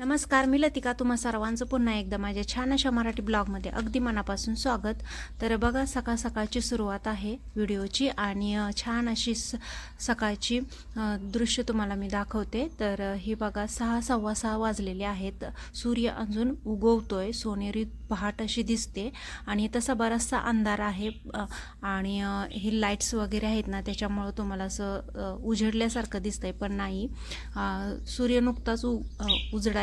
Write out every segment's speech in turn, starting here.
नमस्कार मी लतिका. तुम्हा सर्वांचं पुन्हा एकदा माझ्या छान अशा मराठी ब्लॉगमध्ये अगदी मनापासून स्वागत. तर बघा सकाळ सकाळची सुरुवात आहे व्हिडिओची आणि छान अशी स सकाळची दृश्य तुम्हाला मी दाखवते. तर ही बघा सहा सव्वा सहा वाजलेले आहेत. सूर्य अजून उगवतोय सोनेरी पहाट अशी दिसते. आणि तसा बराचसा अंधार आहे आणि ही हे लाईट्स वगैरे आहेत ना त्याच्यामुळं तुम्हाला असं अ, उजडल्यासारखं दिसतंय पण नाही. सूर्य नुकताच उ अ,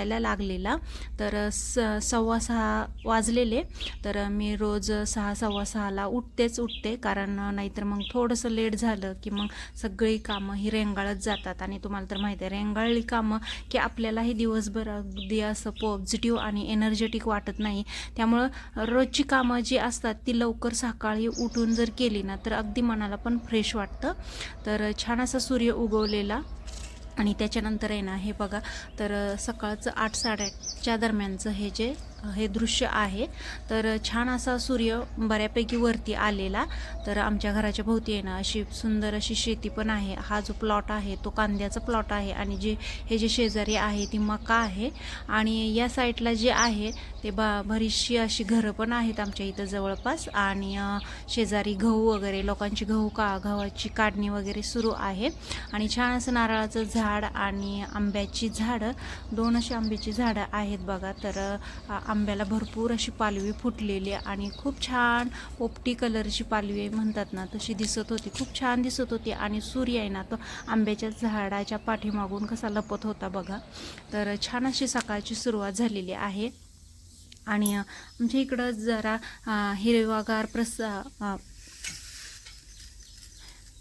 उजडायला लागलेला. तर स सव्वा सहा वाजलेले. तर मी रोज सहा सव्वा सहाला उठतेच उठते. कारण नाहीतर मग थोडंसं लेट झालं की मग सगळी कामं ही रेंगाळत जातात. आणि तुम्हाला तर माहिती आहे रेंगाळली कामं की आपल्यालाही दिवसभर अगदी असं पॉझिटिव्ह आणि एनर्जेटिक वाटत नाही. त्यामुळं रोजची कामं जी असतात ती लवकर सकाळी उठून जर केली ना तर अगदी मनाला पण फ्रेश वाटतं. तर छान असा सूर्य उगवलेला. आणि त्याच्यानंतर आहे ना हे बघा तर सकाळचं आठ साडेआठच्या दरम्यानचं हे जे हे दृश्य आहे. तर छान असा सूर्य बऱ्यापैकी वरती आलेला. तर आमच्या घराच्या भोवती आहे ना अशी सुंदर अशी शेती पण आहे. हा जो प्लॉट आहे तो कांद्याचा प्लॉट आहे आणि जे हे जे शेजारी आहे ती मका आहे. आणि या साईडला जे आहे ते बा बरीचशी अशी घरं पण आहेत आमच्या इथं जवळपास. आणि शेजारी गहू वगैरे लोकांची गहू का गव्हाची काढणी वगैरे सुरू आहे. आणि छान असं नारळाचं झाड आणि आंब्याची झाडं दोन अशी आंब्याची झाडं आहेत बघा. तर आंब्याला भरपूर अशी पालवी फुटलेली आणि खूप छान पोपटी कलरची पालवी म्हणतात ना तशी दिसत होती. खूप छान दिसत होती आणि सूर्य आहे ना तो आंब्याच्या झाडाच्या पाठीमागून कसा लपत होता बघा. तर छान अशी सकाळची सुरुवात झालेली आहे. आणि आमच्या इकडं जरा हिरवागार प्रस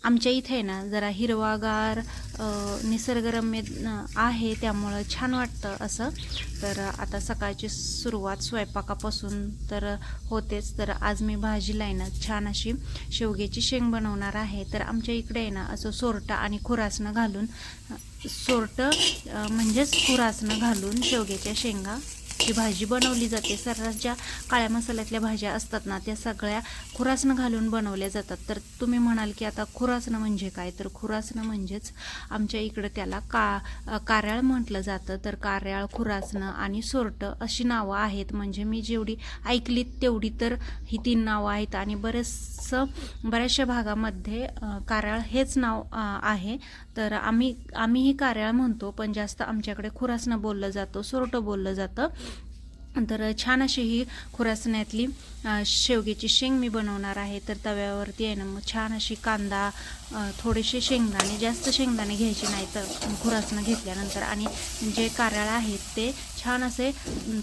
आमच्या इथे आहे ना जरा हिरवागार निसर्गरम्य आहे त्यामुळं छान वाटतं असं. तर आता सकाळची सुरुवात स्वयंपाकापासून तर होतेच. तर आज मी भाजीला आहे ना छान अशी शेवग्याची शेंग बनवणार आहे. तर आमच्या इकडे आहे ना असं सोरटा आणि खुरासनं घालून सोरटं म्हणजेच खुरासनं घालून शेवग्याच्या शेंगा ही भाजी बनवली जाते. सर्रास ज्या काळ्या मसाल्यातल्या भाज्या असतात ना त्या सगळ्या खुरासनं घालून बनवल्या जातात. तर तुम्ही म्हणाल की आता खुरासनं म्हणजे काय? तर खुरासनं म्हणजेच आमच्या इकडं त्याला का कार्याळ म्हटलं जातं. तर कार्याळ खुरासनं आणि सोरटं अशी नावं आहेत. म्हणजे मी जेवढी ऐकलीत तेवढी तर ही तीन नावं आहेत. आणि बरेचसं बऱ्याचशा भागामध्ये कार्याळ हेच नाव आहे. तर आम्ही आम्ही हे कार्याळ म्हणतो पण जास्त आमच्याकडे खुरासनं बोललं जातं सोरटं बोललं जातं. तर छान अशी ही खुरासण्यातली शेवग्याची शेंग मी बनवणार आहे. तर तव्यावरती आहे ना मग छान अशी कांदा थोडेसे शेंगदाणे जास्त शेंगदाणे घ्यायचे नाही तर खुरासणं घेतल्यानंतर. आणि जे कारळ आहेत ते छान असे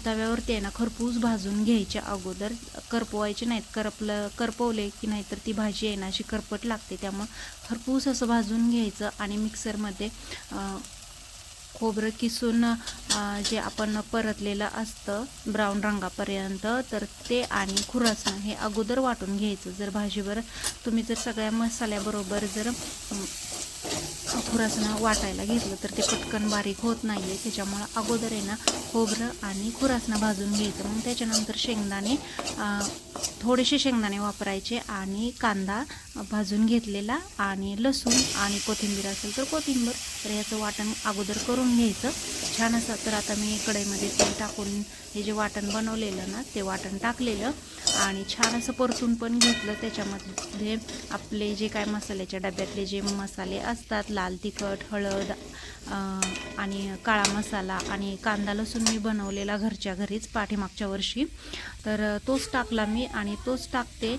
तव्यावरती आहे ना खरपूस भाजून घ्यायच्या अगोदर. करपवायचे नाहीत करपलं करपवले की नाही तर ती भाजी आहे ना अशी करपट लागते. त्यामुळं खरपूस असं भाजून घ्यायचं आणि मिक्सरमध्ये खोबरं किसून जे आपण परतलेलं असतं ब्राऊन रंगापर्यंत तर ते आणि खुरासणं हे अगोदर वाटून घ्यायचं. जर भाजीवर तुम्ही जर सगळ्या मसाल्याबरोबर जर अम, खुरासणं वाटायला घेतलं तर ते पटकन बारीक होत नाही आहे त्याच्यामुळं अगोदर आहे ना खोबरं आणि खुरासणं भाजून घ्यायचं. मग त्याच्यानंतर शेंगदाणे थोडेसे शेंगदाणे वापरायचे आणि कांदा भाजून घेतलेला आणि लसूण आणि कोथिंबीर असेल तर कोथिंबीर. तर याचं वाटण अगोदर करून घ्यायचं. छान असं तर आता मी कढईमध्ये तेल टाकून हे जे वाटण बनवलेलं ना ते वाटण टाकलेलं आणि छान असं परतून पण घेतलं. त्याच्यामध्ये आपले जे काय मसाल्याच्या डब्यातले जे मसाले असतात ला लाल तिखट हळद आणि काळा मसाला आणि कांदा लसूण मी बनवलेला घरच्या घरीच पाठीमागच्या वर्षी. तर तोच टाकला मी आणि तोच टाकते.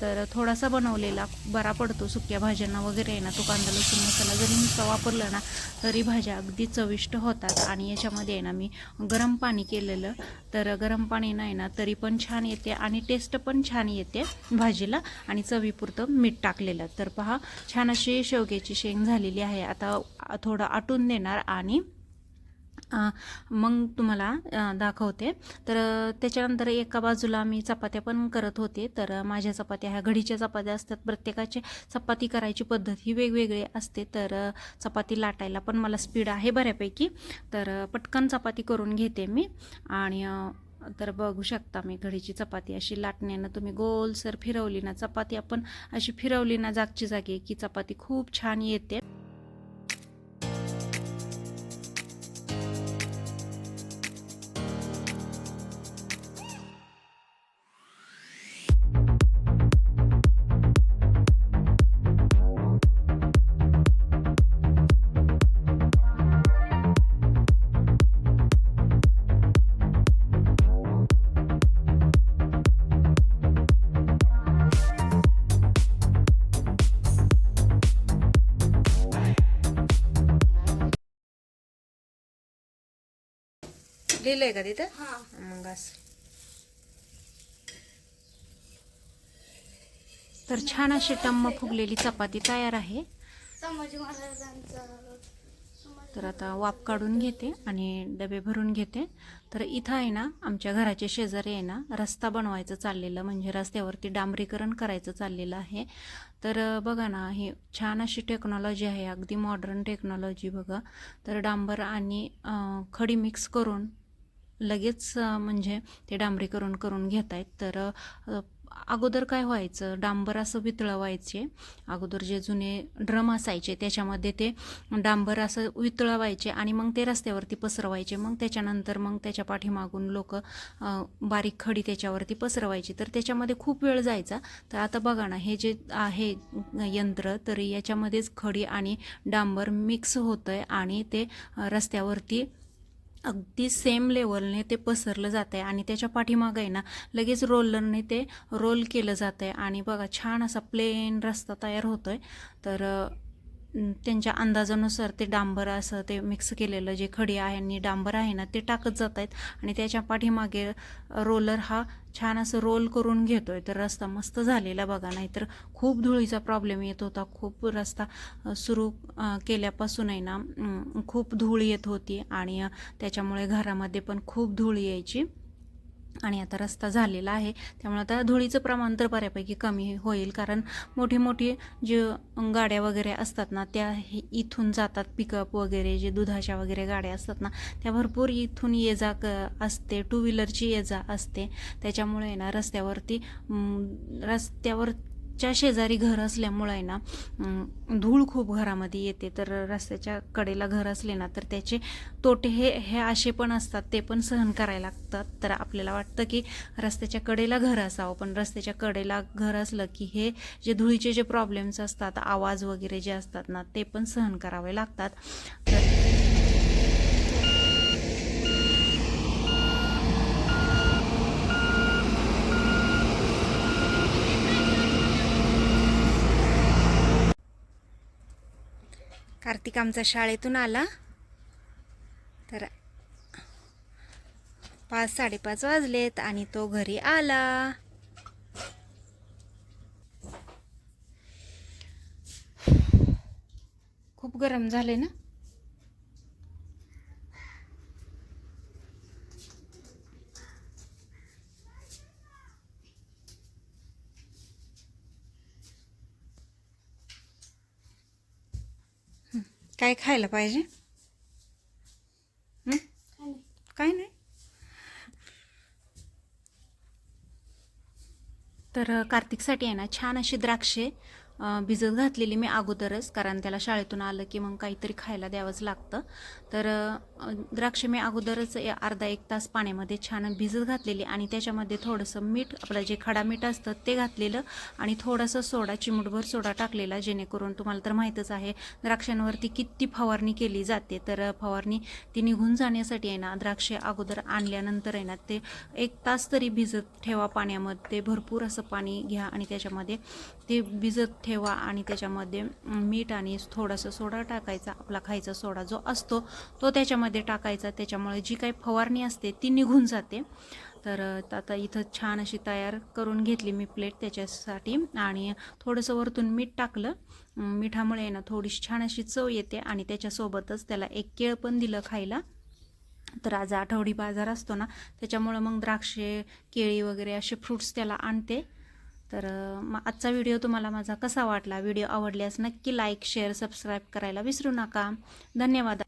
तर थोडासा बनवलेला बरा पडतो सुक्या भाज्यांना वगैरे आहे ना तो कांदा लसूण मसाला जरी नुसता वापरला ना तरी भाज्या अगदी चविष्ट होतात आणि याच्यामध्ये आहे ना मी गरम पाणी केलेलं. तर गरम पाणी नाही ना तरी पण छान येते आणि टेस्ट पण छान येते भाजीला आणि चवीपुरतं मीठ टाकलेलं. तर पहा छान अशी शेवग्याची शेंग झालेली आहे. आता थोडं आटून देणार आणि मग तुम्हाला दाखवते. तर त्याच्यानंतर एका बाजूला मी चपात्या पण करत होते. तर माझ्या चपात्या ह्या घडीच्या चपात्या असतात. प्रत्येकाची चपाती करायची पद्धत ही वेगवेगळी असते. तर चपाती लाटायला पण मला स्पीड आहे बऱ्यापैकी. तर पटकन चपाती करून घेते मी. आणि तर बघू शकता मी घडीची चपाती अशी लाटण्यानं तुम्ही गोलसर फिरवली ना चपाती आपण अशी फिरवली ना जागची जागी की चपाती खूप छान येते. लिहिलंय का तिथं? हा. मग असं. तर छान अशी टम्म फुगलेली चपाती तयार आहे. तर आता वाप काढून घेते आणि डबे भरून घेते. तर इथं आहे ना आमच्या घराच्या शेजारी आहे ना रस्ता बनवायचं चाललेलं म्हणजे रस्त्यावरती डांबरीकरण करायचं चाललेलं आहे. तर बघा ना ही छान अशी टेक्नॉलॉजी आहे अगदी मॉडर्न टेक्नॉलॉजी बघा. तर डांबर आणि खडी मिक्स करून लगेच म्हणजे ते डांबरीकरण करून घेत आहेत तर अगोदर काय व्हायचं डांबर असं वितळवायचे. अगोदर जे जुने ड्रम असायचे त्याच्यामध्ये ते डांबर असं वितळवायचे आणि मग ते रस्त्यावरती पसरवायचे. मग त्याच्यानंतर मग त्याच्या पाठीमागून लोक बारीक खडी त्याच्यावरती पसरवायची. तर त्याच्यामध्ये खूप वेळ जायचा. तर आता बघा ना हे जे आहे यंत्र तर याच्यामध्येच खडी आणि डांबर मिक्स होतं आहे आणि ते रस्त्यावरती अगदी सेम लेवलने ते पसरलं जात आहे आणि त्याच्या पाठीमागं आहे ना लगेच रोलरने ते रोल केलं जात आहे आणि बघा छान असा प्लेन रस्ता तयार होतो आहे तर त्यांच्या अंदाजानुसार ते डांबर असं ते मिक्स केलेलं जे खडी आहे आणि डांबर आहे ना ते टाकत जात आहेत. आणि त्याच्या पाठीमागे रोलर हा छान असं रोल करून घेतो आहे तर रस्ता मस्त झालेला बघा. नाहीतर खूप धुळीचा प्रॉब्लेम येत होता. खूप रस्ता सुरू केल्यापासून आहे ना खूप धूळ येत होती. आणि त्याच्यामुळे घरामध्ये पण खूप धूळ यायची. आणि आता रस्ता झालेला आहे. त्यामुळे आता धुळीचं प्रमाण तर बऱ्यापैकी कमी होईल. कारण मोठी मोठी जे गाड्या वगैरे असतात ना त्या हे इथून जातात पिकअप वगैरे जे दुधाच्या वगैरे गाड्या असतात ना त्या भरपूर इथून ये जा क असते टू व्हीलरची ये जा असते. त्याच्यामुळे ना रस्त्यावरती रस्त्यावर च्या शेजारी घर असल्यामुळे आहे ना धूळ खूप घरामध्ये येते. तर रस्त्याच्या कडेला घर असले ना तर त्याचे तोटे हे हे असे पण असतात ते पण सहन करायला लागतात. तर आपल्याला वाटतं की रस्त्याच्या कडेला घर असावं पण रस्त्याच्या कडेला घर असलं की हे जे धुळीचे जे प्रॉब्लेम्स असतात आवाज वगैरे जे असतात ना ते पण सहन करावे लागतात. तर कार्तिक आमचा शाळेतून आला. तर पाच साडेपाच वाजलेत आणि तो घरी आला. खूप गरम झाले ना? काय खायला पाहिजे काय नाही. तर कार्तिकसाठी आहे ना छान अशी द्राक्षे भिजत घातलेली मी अगोदरच कारण त्याला शाळेतून आलं की मग काहीतरी खायला द्यावंच लागतं. तर द्राक्ष द्राक्षे मी अगोदरच अर्धा एक तास पाण्यामध्ये छान भिजत घातलेली आणि त्याच्यामध्ये थोडंसं मीठ आपलं जे खडा मीठ असतं ते घातलेलं आणि थोडंसं सोडा चिमूटभर सोडा टाकलेला जेणेकरून तुम्हाला तर माहीतच आहे द्राक्षांवरती किती फवारणी केली जाते. तर फवारणी ती निघून जाण्यासाठी आहे ना द्राक्षे अगोदर आणल्यानंतर आहे ना ते एक तास तरी भिजत ठेवा पाण्यामध्ये भरपूर असं पाणी घ्या आणि त्याच्यामध्ये ते भिजत ठेवा आणि त्याच्यामध्ये मीठ आणि थोडासा सोडा टाकायचा. आपला खायचा सोडा जो असतो तो त्याच्यामध्ये टाकायचा. त्याच्यामुळे जी काही फवारणी असते ती निघून जाते. तर आता इथं छान अशी तयार करून घेतली मी प्लेट त्याच्यासाठी आणि थोडंसं वरतून मीठ टाकलं. मिठामुळे आहे ना थोडीशी छान अशी चव येते आणि त्याच्यासोबतच त्याला एक केळ पण दिलं खायला. तर आज आठवडी बाजार असतो ना त्याच्यामुळं मग द्राक्षे केळी वगैरे असे फ्रुट्स त्याला आणते. तर आजचा व्हिडिओ तुम्हाला माझा कसा वाटला? व्हिडिओ आवडल्यास नक्की लाईक शेअर सबस्क्राईब करायला विसरू नका. धन्यवाद.